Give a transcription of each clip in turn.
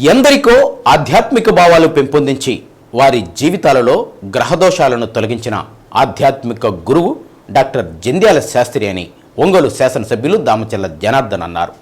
ఎందరికో ఆధ్యాత్మిక భావాలు పెంపొందించి వారి జీవితాలలో గ్రహదోషాలను తొలగించిన ఆధ్యాత్మిక గురువు డాక్టర్ జంధ్యాల శాస్త్రి అని ఒంగోలు శాసనసభ్యులు దామచల్ల జనార్దన్ అన్నారు.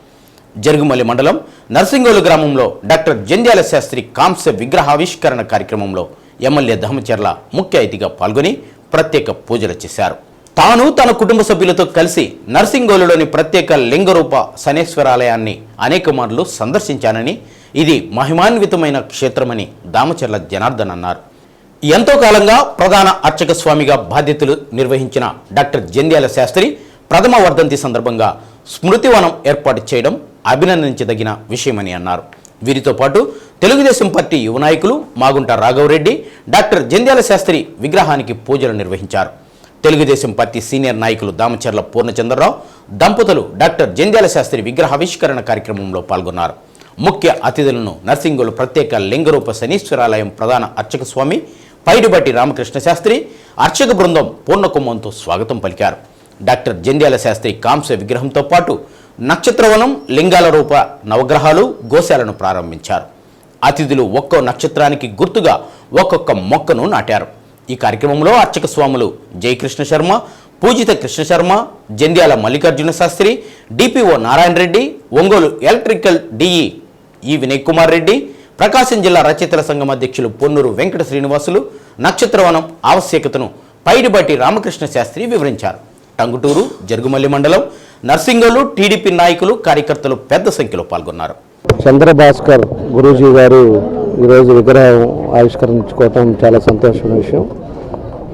జరుగుమల్లి మండలం నర్సింగోలు గ్రామంలో డాక్టర్ జంధ్యాల శాస్త్రి కాంస్య విగ్రహావిష్కరణ కార్యక్రమంలో ఎమ్మెల్యే దామచర్ల ముఖ్య అతిథిగా పాల్గొని ప్రత్యేక పూజలు చేశారు. తాను తన కుటుంబ సభ్యులతో కలిసి నర్సింగోలులోని ప్రత్యేక లింగరూప శనేశ్వరాలయాన్ని అనేక మార్లు సందర్శించానని ఇది మహిమాన్వితమైన క్షేత్రమని దామచర్ల జనార్దన్ అన్నారు. ఎంతో కాలంగా ప్రధాన అర్చక స్వామిగా బాధ్యతలు నిర్వహించిన డాక్టర్ జంధ్యాల శాస్త్రి ప్రథమ వర్ధంతి సందర్భంగా స్మృతివనం ఏర్పాటు చేయడం అభినందించదగిన విషయమని అన్నారు. వీరితో పాటు తెలుగుదేశం పార్టీ యువ నాయకులు మాగుంట రాఘవరెడ్డి డాక్టర్ జంధ్యాల శాస్త్రి విగ్రహానికి పూజలు నిర్వహించారు. తెలుగుదేశం పార్టీ సీనియర్ నాయకులు దామచర్ల పూర్ణచంద్రరావు దంపతులు డాక్టర్ జంధ్యాల శాస్త్రి విగ్రహావిష్కరణ కార్యక్రమంలో పాల్గొన్నారు. ముఖ్య అతిథులను నర్సింగులు ప్రత్యేక లింగరూప శనీశ్వరాలయం ప్రధాన అర్చక స్వామి పైడిబట్టి రామకృష్ణ శాస్త్రి అర్చక బృందం పూర్ణకుంభంతో స్వాగతం పలికారు. డాక్టర్ జంధ్యాల శాస్త్రి కాంస్య విగ్రహంతో పాటు నక్షత్రవనం లింగాల రూప నవగ్రహాలు గోశాలను ప్రారంభించారు. అతిథులు ఒక్కో నక్షత్రానికి గుర్తుగా ఒక్కొక్క మొక్కను నాటారు. ఈ కార్యక్రమంలో అర్చక స్వాములు Jayakrishna Sharma Pujitha Krishna Sharma Jandhyala Mallikarjuna Sastri DPO Narayana Reddy Ongole electrical DE E Vinay Kumar Reddy ప్రకాశం జిల్లా రచయితల సంఘం అధ్యక్షులు పొన్నూరు వెంకట శ్రీనివాసులు నక్షత్రవనం ఆవశ్యకతను పైడిబట్టి రామకృష్ణ శాస్త్రి వివరించారు. టంగుటూరు జరుగుమల్లి మండలం నర్సింగోలు టీడీపీ నాయకులు కార్యకర్తలు పెద్ద సంఖ్యలో పాల్గొన్నారు. చంద్రభాస్కర్ గురూజీ గారు ఈరోజు విగ్రహం ఆవిష్కరించుకోవటం చాలా సంతోషమైన విషయం.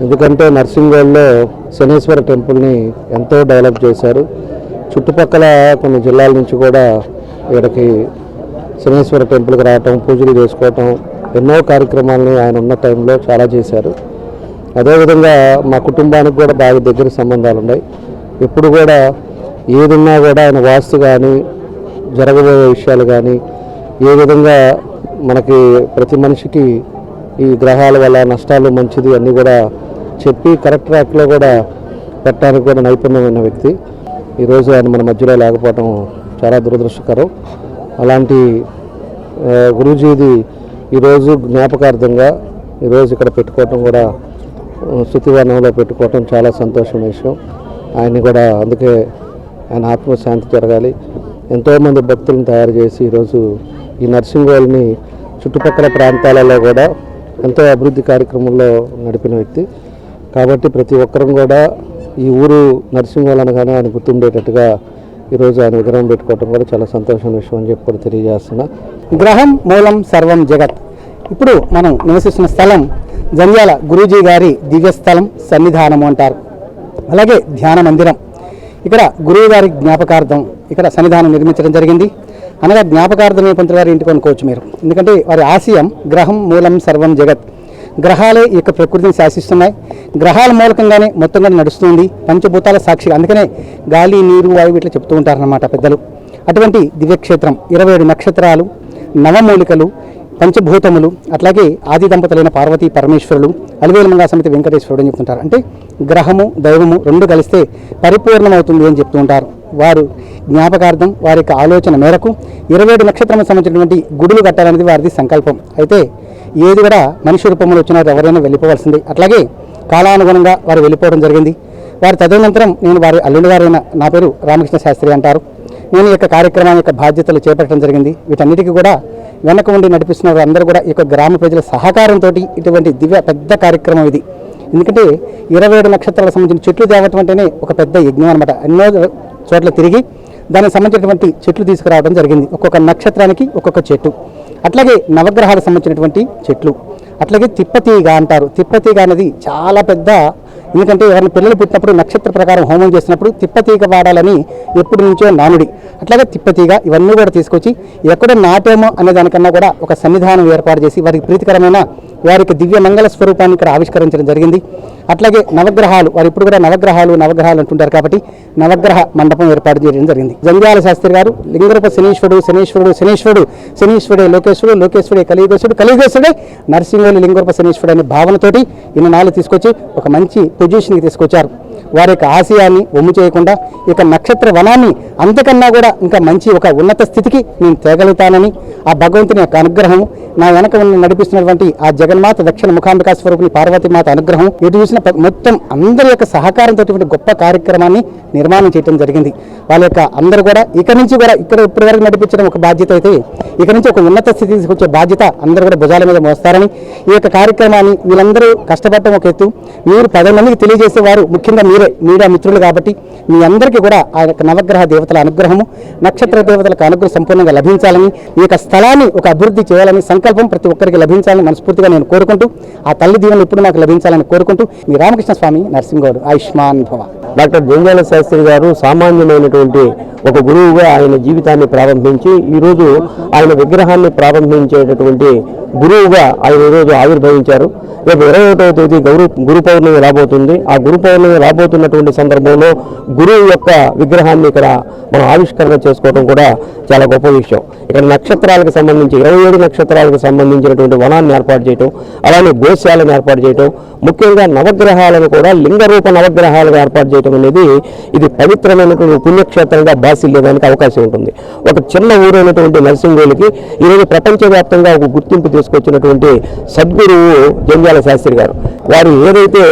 ఎందుకంటే నర్సింగోల్లో శనీశ్వర టెంపుల్ని ఎంతో డెవలప్ చేశారు. చుట్టుపక్కల కొన్ని జిల్లాల నుంచి కూడా వీడికి శనీశ్వర టెంపుల్కి రావటం పూజలు చేసుకోవటం ఎన్నో కార్యక్రమాలని ఆయన ఉన్న టైంలో చాలా చేశారు. అదేవిధంగా మా కుటుంబానికి కూడా బాగా దగ్గర సంబంధాలు ఉన్నాయి. ఎప్పుడు కూడా ఏదున్నా కూడా ఆయన వాస్తు కానీ జరగబోయే విషయాలు కానీ ఏ విధంగా మనకి ప్రతి మనిషికి ఈ గ్రహాల వల్ల నష్టాలు మంచిది అన్నీ కూడా చెప్పి కరెక్ట్ ట్రాక్లో కూడా పెట్టడానికి కూడా నైపుణ్యమైన వ్యక్తి. ఈరోజు ఆయన మన మధ్యలో లేకపోవడం చాలా దురదృష్టకరం. అలాంటి గురుజీది గురూజీది ఈరోజు జ్ఞాపకార్థంగా ఈరోజు ఇక్కడ పెట్టుకోవటం కూడా ఆ, శృతివనంలో పెట్టుకోవటం చాలా సంతోషమైన విషయం. ఆయన్ని కూడా అందుకే ఆయన ఆత్మశాంతి జరగాలి. ఎంతోమంది భక్తులను తయారు చేసి ఈరోజు ఈ నర్సింగ్ చుట్టుపక్కల ప్రాంతాలలో కూడా ఎంతో అభివృద్ధి కార్యక్రమంలో నడిపిన వ్యక్తి. కాబట్టి ప్రతి ఒక్కరం కూడా ఈ ఊరు నర్సింగోల్ అనగానే ఆయన గుర్తుండేటట్టుగా ఈరోజు ఆయన విగ్రహం పెట్టుకోవడం కూడా చాలా సంతోషమైన విషయం అని చెప్పి కూడా తెలియజేస్తున్నా. గ్రహం మూలం సర్వం జగత్. ఇప్పుడు మనం నివసిస్తున్న స్థలం జంధ్యాల గురూజీ గారి దివ్యస్థలం సన్నిధానము అంటారు. అలాగే ధ్యాన మందిరం. ఇక్కడ గురువు గారి జ్ఞాపకార్థం ఇక్కడ సన్నిధానం నిర్మించడం జరిగింది. అనగా జ్ఞాపకార్థమే పంతులు గారి ఇంటికి అనుకోవచ్చు మీరు. ఎందుకంటే వారి ఆశయం గ్రహం మూలం సర్వం జగత్. గ్రహాలే ఈ యొక్క ప్రకృతిని శాసిస్తున్నాయి. గ్రహాల మూలకంగానే మొత్తం కూడా నడుస్తుంది. పంచభూతాల సాక్షి. అందుకనే గాలి నీరు వాయువు ఇట్లా చెప్తూ ఉంటారన్నమాట పెద్దలు. అటువంటి దివ్యక్షేత్రం ఇరవై ఏడు నక్షత్రాలు నవమూలికలు పంచభూతములు అట్లాగే ఆది దంపతులైన పార్వతీ పరమేశ్వరులు అలివేలు మంగా సమితి వెంకటేశ్వరుడు అని చెప్తుంటారు. అంటే గ్రహము దైవము రెండు కలిస్తే పరిపూర్ణమవుతుంది అని చెప్తూ ఉంటారు. వారు జ్ఞాపకార్థం వారి యొక్క ఆలోచన మేరకు ఇరవై ఏడు నక్షత్రం సంబంధించినటువంటి గుడులు కట్టాలనేది వారిది సంకల్పం. అయితే ఏది కూడా మనిషి రూపంలో వచ్చినా ఎవరైనా వెళ్ళిపోవాల్సిందే. అట్లాగే కాలానుగుణంగా వారు వెళ్ళిపోవడం జరిగింది. వారి తదనంతరం నేను వారి అల్లుడు గారైన నా పేరు రామకృష్ణ శాస్త్రి అంటారు. నేను ఈ యొక్క కార్యక్రమం యొక్క బాధ్యతలు చేపట్టడం జరిగింది. వీటన్నిటికీ కూడా వెనక ఉండి నడిపిస్తున్న వారందరూ కూడా ఈ యొక్క గ్రామ ప్రజల సహకారంతో ఇటువంటి దివ్య పెద్ద కార్యక్రమం ఇది. ఎందుకంటే ఇరవై ఏడు నక్షత్రాలకు సంబంధించిన చెట్లు తేవటం అంటేనే ఒక పెద్ద యజ్ఞం అనమాట ఎన్నో చోట్ల తిరిగి దానికి సంబంధించినటువంటి చెట్లు తీసుకురావడం జరిగింది. ఒక్కొక్క నక్షత్రానికి ఒక్కొక్క చెట్టు. అట్లాగే నవగ్రహాలకు సంబంధించినటువంటి చెట్లు. అట్లాగే తిప్పతీగ అంటారు. తిప్పతీగ అనేది చాలా పెద్ద ఎందుకంటే ఎవరిని పిల్లలు పుట్టినప్పుడు నక్షత్ర ప్రకారం హోమం చేసినప్పుడు తిప్పతీగ వాడాలని ఎప్పటి నుంచో నానుడి. అట్లాగే తిప్పతీగ ఇవన్నీ కూడా తీసుకొచ్చి ఎక్కడ నాటేమో అనే దానికన్నా కూడా ఒక సన్నిధానం ఏర్పాటు చేసి వారికి ప్రీతికరమైన వారికి దివ్య మంగళ స్వరూపాన్ని ఇక్కడ ఆవిష్కరించడం జరిగింది. అట్లాగే నవగ్రహాలు వారు ఇప్పుడు కూడా నవగ్రహాలు నవగ్రహాలు అంటుంటారు కాబట్టి నవగ్రహ మండపం ఏర్పాటు చేయడం జరిగింది. జంధ్యాల శాస్త్రి గారు లింగరూప శనీశ్వరుడు శనీశ్వరుడు శనీశ్వరుడు శనీశ్వరుడే లోకేశ్వరుడు లోకేశ్వరుడే కలియుగేశ్వరుడు కలియుగేశ్వరుడే నరసింహులు లింగరూప శనీశ్వరుడు అనే భావనతోటి ఈయన నాలుగు తీసుకొచ్చి ఒక మంచి పొజిషన్కి తీసుకొచ్చారు. వారి యొక్క ఆశయాన్ని ఒమ్ము చేయకుండా ఇక నక్షత్ర వనాన్ని అంతకన్నా కూడా ఇంకా మంచి ఒక ఉన్నత స్థితికి నేను తేగలుగుతానని ఆ భగవంతుని యొక్క అనుగ్రహం నా వెనక ఉన్న నడిపిస్తున్నటువంటి ఆ జగన్మాత దక్షిణ ముఖాంబికా స్వరూపుని పార్వతీమాత అనుగ్రహం ఎటు చూసిన మొత్తం అందరి యొక్క సహకారంతో గొప్ప కార్యక్రమాన్ని నిర్మాణం చేయడం జరిగింది. వాళ్ళ యొక్క అందరూ కూడా ఇక నుంచి కూడా ఇక్కడ ఇప్పటి వరకు నడిపించడం ఒక బాధ్యత అయితే ఇక నుంచి ఒక ఉన్నత స్థితి తీసుకొచ్చే బాధ్యత అందరూ కూడా భుజాల మీద మోస్తారని ఈ యొక్క కార్యక్రమాన్ని వీళ్ళందరూ కష్టపడటం ఒక ఎత్తు. మీరు పది మందికి తెలియజేసే వారు ముఖ్యంగా మీరే మీడియా మిత్రులు కాబట్టి మీ అందరికీ కూడా ఆ యొక్క నవగ్రహ దేవతల అనుగ్రహము నక్షత్ర దేవతలకు అనుగ్రహం సంపూర్ణంగా లభించాలని ఈ యొక్క స్థలాన్ని ఒక అభివృద్ధి చేయాలని సంకల్పం ప్రతి ఒక్కరికి లభించాలని మనస్ఫూర్తిగా నేను కోరుకుంటూ ఆ తల్లి దీవెనలు ఇప్పుడు నాకు లభించాలని కోరుకుంటూ మీ రామకృష్ణ స్వామి నరసింహగౌడ్ ఆయుష్మాన్ భవ. డాక్టర్ జంజాల శాస్త్రి గారు సామాన్యమైనటువంటి ఒక గురువుగా ఆయన జీవితాన్ని ప్రారంభించి ఈరోజు ఆయన విగ్రహాన్ని ప్రారంభించేటటువంటి గురువుగా ఆయన ఈరోజు ఆవిర్భవించారు. రేపు ఇరవై ఒకటవ తేదీ గౌరు గురు పౌర్ణమి రాబోతుంది. ఆ గురు పౌర్ణమి రాబోతున్నటువంటి సందర్భంలో గురువు యొక్క విగ్రహాన్ని ఇక్కడ మనం ఆవిష్కరణ చేసుకోవడం కూడా చాలా గొప్ప విషయం. ఇక్కడ నక్షత్రాలకు సంబంధించి ఇరవై ఏడు నక్షత్రాలకు సంబంధించినటువంటి వనాన్ని ఏర్పాటు చేయటం అలానే గోశాలను ఏర్పాటు చేయటం ముఖ్యంగా నవగ్రహాలను కూడా లింగ రూప నవగ్రహాలుగా ఏర్పాటు చేయటం అనేది ఇది పవిత్రమైనటువంటి పుణ్యక్షేత్రంగా బాసిల్లేదానికి అవకాశం ఉంటుంది. ఒక చిన్న ఊరైనటువంటి నరసింహులకి ఈరోజు ప్రపంచవ్యాప్తంగా ఒక గుర్తింపు తీసుకొచ్చినటువంటి సద్గురువు జంజాల శాస్త్రి గారు. వారు ఏదైతే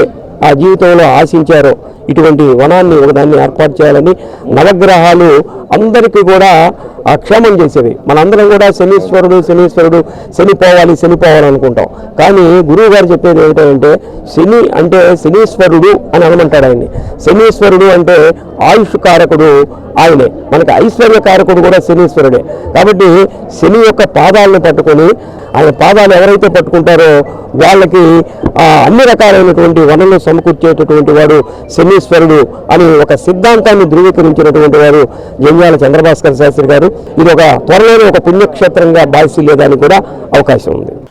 ఆ జీవితంలో ఆశించారో ఇటువంటి వనాన్ని ఒకదాన్ని ఏర్పాటు చేయాలని నవగ్రహాలు అందరికీ కూడా క్షేమం చేసేవి మనందరం కూడా శనీశ్వరుడు శనీశ్వరుడు శని పోవాలి శని పోవాలి అనుకుంటాం. కానీ గురువు గారు చెప్పేది ఏమిటంటే శని అంటే శనీశ్వరుడు అని అనమంటాడు ఆయన్ని. శనీశ్వరుడు అంటే ఆయుష్ కారకుడు ఆయనే. మనకి ఐశ్వర్య కారకుడు కూడా శనీశ్వరుడే. కాబట్టి శని యొక్క పాదాలను పట్టుకొని ఆయన పాదాలు ఎవరైతే పట్టుకుంటారో వాళ్ళకి అన్ని రకాలైనటువంటి వనలు సమకూర్చేటటువంటి వాడు శనీశ్వరుడు అని ఒక సిద్ధాంతాన్ని ధృవీకరించినటువంటి వారు జంజాల చంద్రభాస్కర్ శాస్త్రి గారు. ఇది ఒక త్వరలోనే ఒక పుణ్యక్షేత్రంగా భావిస్తలేదని కూడా అవకాశం ఉంది.